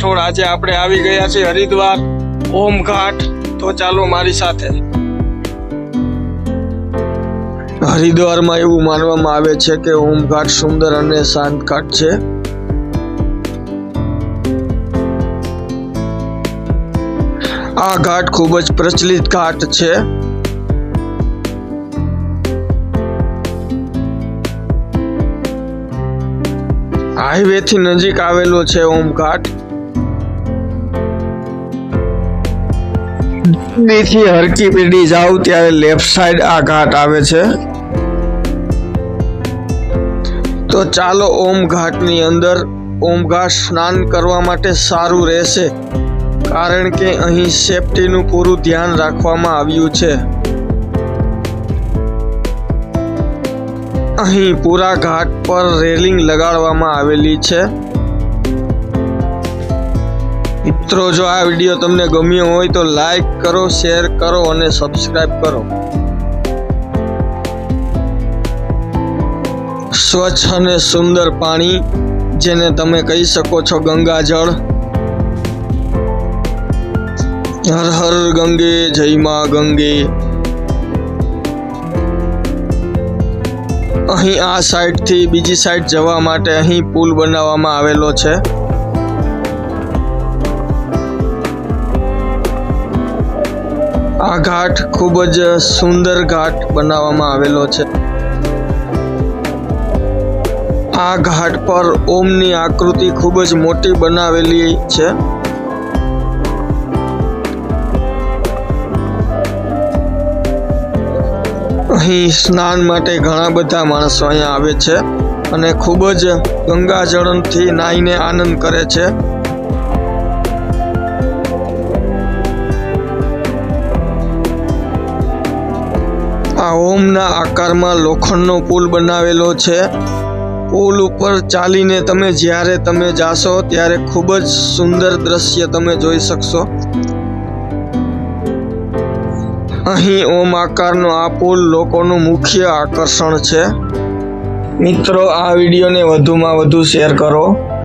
રાઠોડ આજે આપણે આવી ગયા છે હરિદ્વાર. ઓમ ઘાટ. તો ચાલો મારી સાથે. હરિદ્વારમાં એવું માનવામાં આવે છે કે ઓમ ઘાટ સુંદર અને શાંત ઘાટ છે. આ ઘાટ ખૂબ જ પ્રચલિત ઘાટ છે. હાઈવે થી નજીક આવેલો છે ઓમ ઘાટ હરકી પીડી જાવ ત્યારે લેફ્ટ સાઈડ આ ઘાટ આવે છે. તો ચાલો ઓમ ઘાટની અંદર ઓમ ઘાટ સ્નાન કરવા માટે સારું રહેશે, કારણ કે અહીં સેફટીનું પૂરું ધ્યાન રાખવામાં આવ્યું છે. અહીં પૂરા ઘાટ પર રેલિંગ લગાડવામાં આવેલી છે. મિત્રો, જો આ વીડિયો તમને ગમ્યો હોય તો લાઈક કરો શેર કરો અને સબસ્ક્રાઈબ કરો. સ્વચ્છ અને સુંદર પાણી, જેને તમે કહી શકો છો ગંગાજળ હર હર ગંગે, જય માં ગંગે. અહીં આ સાઈડથી બીજી સાઈડ જવા માટે અહીં પુલ બનાવવામાં આવેલો છે. આ ઘાટ ખૂબ જ સુંદર ઘાટ બનાવવામાં આવેલો છે. આ ઘાટ પર ઓમની આકૃતિ ખૂબ જ મોટી બનાવેલી છે. અહીં સ્નાન માટે ઘણા બધા માણસો અહીંયા આવે છે અને ખૂબ જ ગંગાજળથી નાહીને આનંદ કરે છે. ઓમના આકારમાં લોખંડનો પુલ બનાવેલો છે. પુલ ઉપર ચાલીને તમે જ્યારે તમે જાશો ત્યારે ખૂબ જ સુંદર દ્રશ્ય તમે જોઈ શકશો. અહીં ઓમ આકારનો આ પુલ લોકોનું મુખ્ય આકર્ષણ છે. મિત્રો, આ વિડીયોને વધુમાં વધુ શેર કરો.